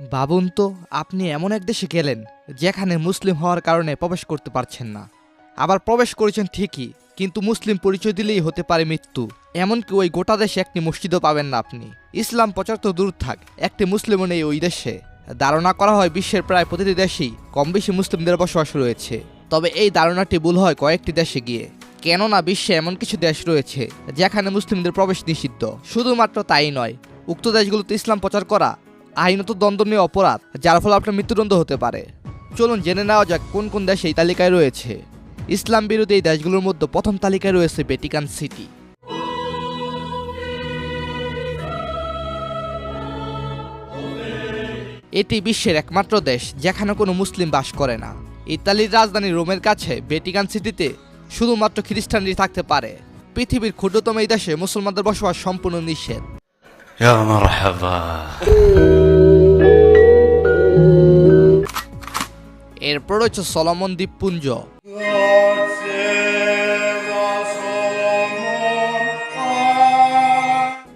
ভাবুন তো, আপনি এমন এক দেশে গেলেন, যেখানে মুসলিম হওয়ার কারণে প্রবেশ করতে পারছেন না। আবার প্রবেশ করেছেন ঠিকই, কিন্তু মুসলিম পরিচয় দিলেই হতে পারে মৃত্যু। এমনকি ওই গোটা দেশে একটি মসজিদও পাবেন না আপনি। ইসলাম প্রচার তো দূর থাক, একটি মুসলিমও নেই ওই দেশে। ধারণা করা হয় বিশ্বের প্রায় প্রতিটি দেশেই কম বেশি মুসলিমদের বসবাস রয়েছে। তবে এই ধারণাটি ভুল হয় কয়েকটি দেশে গিয়ে। কেননা বিশ্বে এমন কিছু দেশ রয়েছে, যেখানে মুসলিমদের প্রবেশ নিষিদ্ধ। শুধুমাত্র তাই নয়, উক্ত দেশগুলোতে ইসলাম প্রচার করা আইনত দ্বন্দ্বনীয় অপরাধ, যার ফলে আপনার মৃত্যুদণ্ড হতে পারে। চলুন জেনে নেওয়া যাক কোন কোন দেশ এই তালিকায় রয়েছে। ইসলাম বিরোধী এই দেশগুলোর মধ্যে প্রথম তালিকায় রয়েছে ভ্যাটিকান সিটি। এটি বিশ্বের একমাত্র দেশ, যেখানে কোনো মুসলিম বাস করে না। ইতালির রাজধানী রোমের কাছে ভ্যাটিকান সিটিতে শুধুমাত্র খ্রিস্টানই থাকতে পারে। পৃথিবীর ক্ষুদ্রতম এই দেশে মুসলমানদের বসবাস সম্পূর্ণ নিষেধ। يا مرحبا এরপর রয়েছে সলমন দ্বীপপুঞ্জ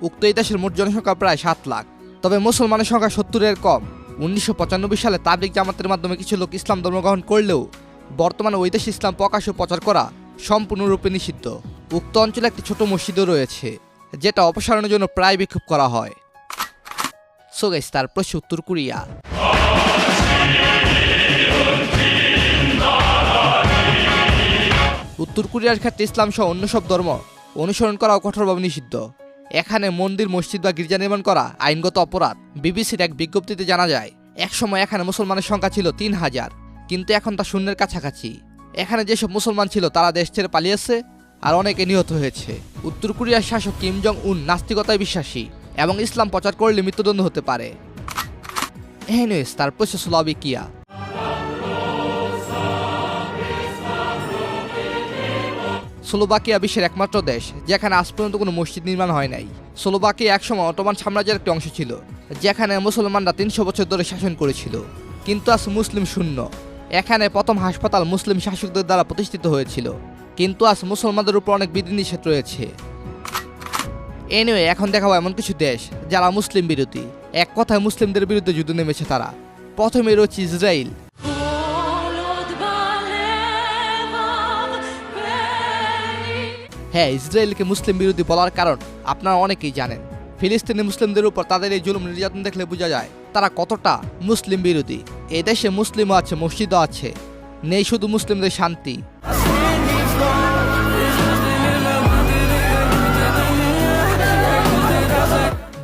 উক্ত এই দেশের মোট জনসংখ্যা প্রায় সাত লাখ তবে মুসলমানের সংখ্যা সত্তরের কম উনিশশো পঁচানব্বই সালে তাবলিক জামাতের মাধ্যমে কিছু লোক ইসলাম ধর্ম গ্রহণ করলেও বর্তমানে ওই দেশে ইসলাম প্রকাশ ও প্রচার করা সম্পূর্ণরূপে নিষিদ্ধ উক্ত অঞ্চলে একটি ছোট মসজিদও রয়েছে যেটা অপসারণের জন্য প্রায় বিক্ষোভ করা হয়। সো গাইস তার প্রশ্ন উত্তর কোরিয়া। উত্তর কোরিয়ার ক্ষেত্রে ইসলাম সহ অন্য সব ধর্ম অনুসরণ করাও কঠোরভাবে নিষিদ্ধ। এখানে মন্দির, মসজিদ বা গির্জা নির্মাণ করা আইনগত অপরাধ। বিবিসির এক বিজ্ঞপ্তিতে জানা যায়, একসময় এখানে মুসলমানের সংখ্যা ছিল তিন হাজার, কিন্তু এখন তা শূন্যের কাছাকাছি। এখানে যেসব মুসলমান ছিল, তারা দেশ ছেড়ে পালিয়েছে আর অনেকে নিহত হয়েছে। উত্তর কোরিয়ার শাসক কিম জং উন নাস্তিকতায় বিশ্বাসী এবং ইসলাম প্রচার করলে মৃত্যুদণ্ড হতে পারে। এনিওয়েজ তার প্রশ্ন স্লোভাকিয়া স্লোভাকিয়া বিশ্বের একমাত্র দেশ, যেখানে আজ পর্যন্ত কোনো মসজিদ নির্মাণ হয় নাই। স্লোভাকিয়া একসময় অটোমান সাম্রাজ্যের একটি অংশ ছিল, যেখানে মুসলমানরা তিনশো বছর ধরে শাসন করেছিল। কিন্তু আজ মুসলিম শূন্য। এখানে প্রথম হাসপাতাল মুসলিম শাসকদের দ্বারা প্রতিষ্ঠিত হয়েছিল। কিন্তু আজ মুসলমানদের উপর অনেক বিধিনিষেধ রয়েছে। এনিওয়ে এখন দেখাবো এমন কিছু দেশ যারা মুসলিম বিরোধী। এক কথায় মুসলিমদের বিরুদ্ধে যুদ্ধ নেমেছে তারা। প্রথমে রয়েছে ইসরায়েল। হ্যাঁ ইসরায়েলকে মুসলিম বিরোধী বলার কারণ আপনারা অনেকেই জানেন। ফিলিস্তিনি মুসলিমদের উপর তাদের এই জুলুম নির্যাতন দেখলে বোঝা যায়, তারা কতটা মুসলিম বিরোধী। এই দেশে মুসলিমও আছে, মসজিদও আছে। নেই শুধু মুসলিমদের শান্তি।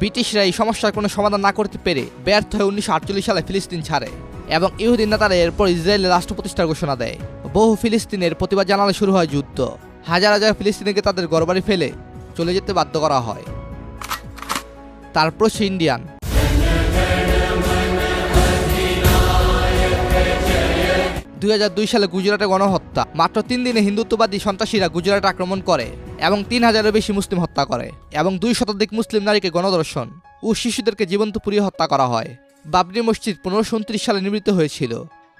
ব্রিটিশরা এই সমস্যার কোনো সমাধান না করতে পেরে ব্যর্থ হয়ে উনিশশো আটচল্লিশ সালে ফিলিস্তিন ছাড়ে এবং ইহুদিন নেতারা এরপর ইসরায়েলের রাষ্ট্র প্রতিষ্ঠার ঘোষণা দেয়। বহু ফিলিস্তিনের প্রতিবাদ জানালে শুরু হয় যুদ্ধ। হাজার হাজার ফিলিস্তিনিকে তাদের গরবাড়ি ফেলে চলে যেতে বাধ্য করা হয়। তারপর সে ইন্ডিয়ান। দুই হাজার দুই সালে গুজরাটে গণহত্যা। মাত্র তিন দিনে হিন্দুত্ববাদী সন্ত্রাসীরা গুজরাটে আক্রমণ করে এবং তিন হাজারের বেশি মুসলিম হত্যা করে এবং দুই শতাধিক মুসলিম নারীকে গণধর্ষণ ও শিশুদেরকে জীবন্ত পুড়িয়ে হত্যা করা হয়। বাবরি মসজিদ পনেরোশো সালে নির্মিত হয়েছিল।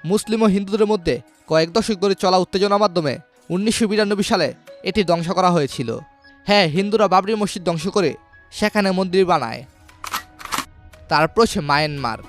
মুসলিম ও হিন্দুদের মধ্যে কয়েক দশক ধরে চলা উত্তেজনার মাধ্যমে উনিশশো বিরানব্বই সালে এটি ধ্বংস করা হয়েছিল। হ্যাঁ হিন্দুরা বাবরি মসজিদ ধ্বংস করে সেখানে মন্দির বানায়। তারপর সে মায়ানমার।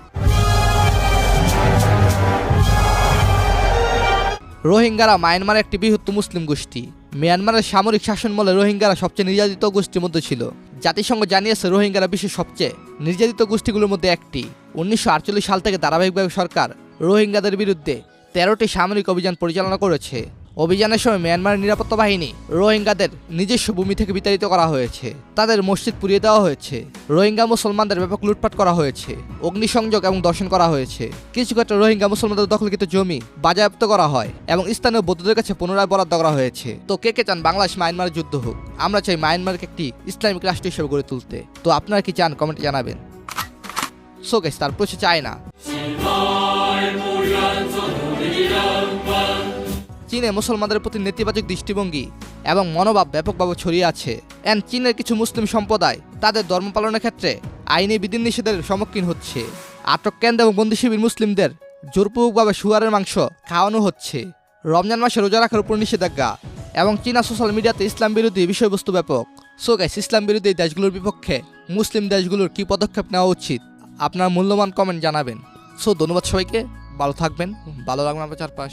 রোহিঙ্গারা মায়ানমার একটি বৃহত্ত মুসলিম গোষ্ঠী। মিয়ানমারের সামরিক শাসনমলে রোহিঙ্গারা সবচেয়ে নির্যাতিত গোষ্ঠীর মধ্যে ছিল। জাতিসংঘ জানিয়েছে রোহিঙ্গারা বিশ্বের সবচেয়ে নির্যাতিত গোষ্ঠীগুলোর মধ্যে একটি। উনিশশো আটচল্লিশ সাল থেকে ধারাবাহিকভাবে সরকার রোহিঙ্গাদের বিরুদ্ধে তেরোটি সামরিক অভিযান পরিচালনা করেছে। অভিযানের সময় মিয়ানমারের নিরাপত্তা বাহিনী রোহিঙ্গাদের নিজস্ব ভূমি থেকে বিতাড়িত করা হয়েছে। তাদের মসজিদ পুড়িয়ে দেওয়া হয়েছে। রোহিঙ্গা মুসলমানদের ব্যাপক লুটপাট করা হয়েছে। অগ্নিসংযোগ এবং দর্শন করা হয়েছে। কিছু ক্ষেত্রে রোহিঙ্গা মুসলমানদের দখলকৃত জমি বাজেয়াপ্ত করা হয় এবং স্থানীয় বৌদ্ধদের কাছে পুনরায় বরাদ্দ করা হয়েছে। তো কে কে চান বাংলাদেশ মায়ানমারের যুদ্ধ হোক? আমরা চাই মায়ানমারকে একটি ইসলামিক রাষ্ট্র হিসেবে গড়ে তুলতে। তো আপনারা কি চান কমেন্টে জানাবেন। সো গেস তারপর হচ্ছে চায়না। চীনে মুসলমানদের প্রতি নেতিবাচক দৃষ্টিভঙ্গি এবং মনোভাব ব্যাপকভাবে ছড়িয়ে আছে। এন্ড চীনের কিছু মুসলিম সম্প্রদায় তাদের ধর্ম পালনের ক্ষেত্রে আইনি বিধিনিষেধের সম্মুখীন হচ্ছে। আটক কেন্দ্র এবং বন্দি শিবির মুসলিমদের জোরপূর্বকভাবে শুয়ারের মাংস খাওয়ানো হচ্ছে। রমজান মাসে রোজা রাখার উপর নিষেধাজ্ঞা এবং চীনা সোশ্যাল মিডিয়াতে ইসলাম বিরোধী বিষয়বস্তু ব্যাপক। সো গাইস, ইসলাম বিরোধী দেশগুলোর বিপক্ষে মুসলিম দেশগুলোর কি পদক্ষেপ নেওয়া উচিত আপনার মূল্যবান কমেন্ট জানাবেন। সো ধন্যবাদ সবাইকে, ভালো থাকবেন, ভালো লাগবে আপনার চারপাশ।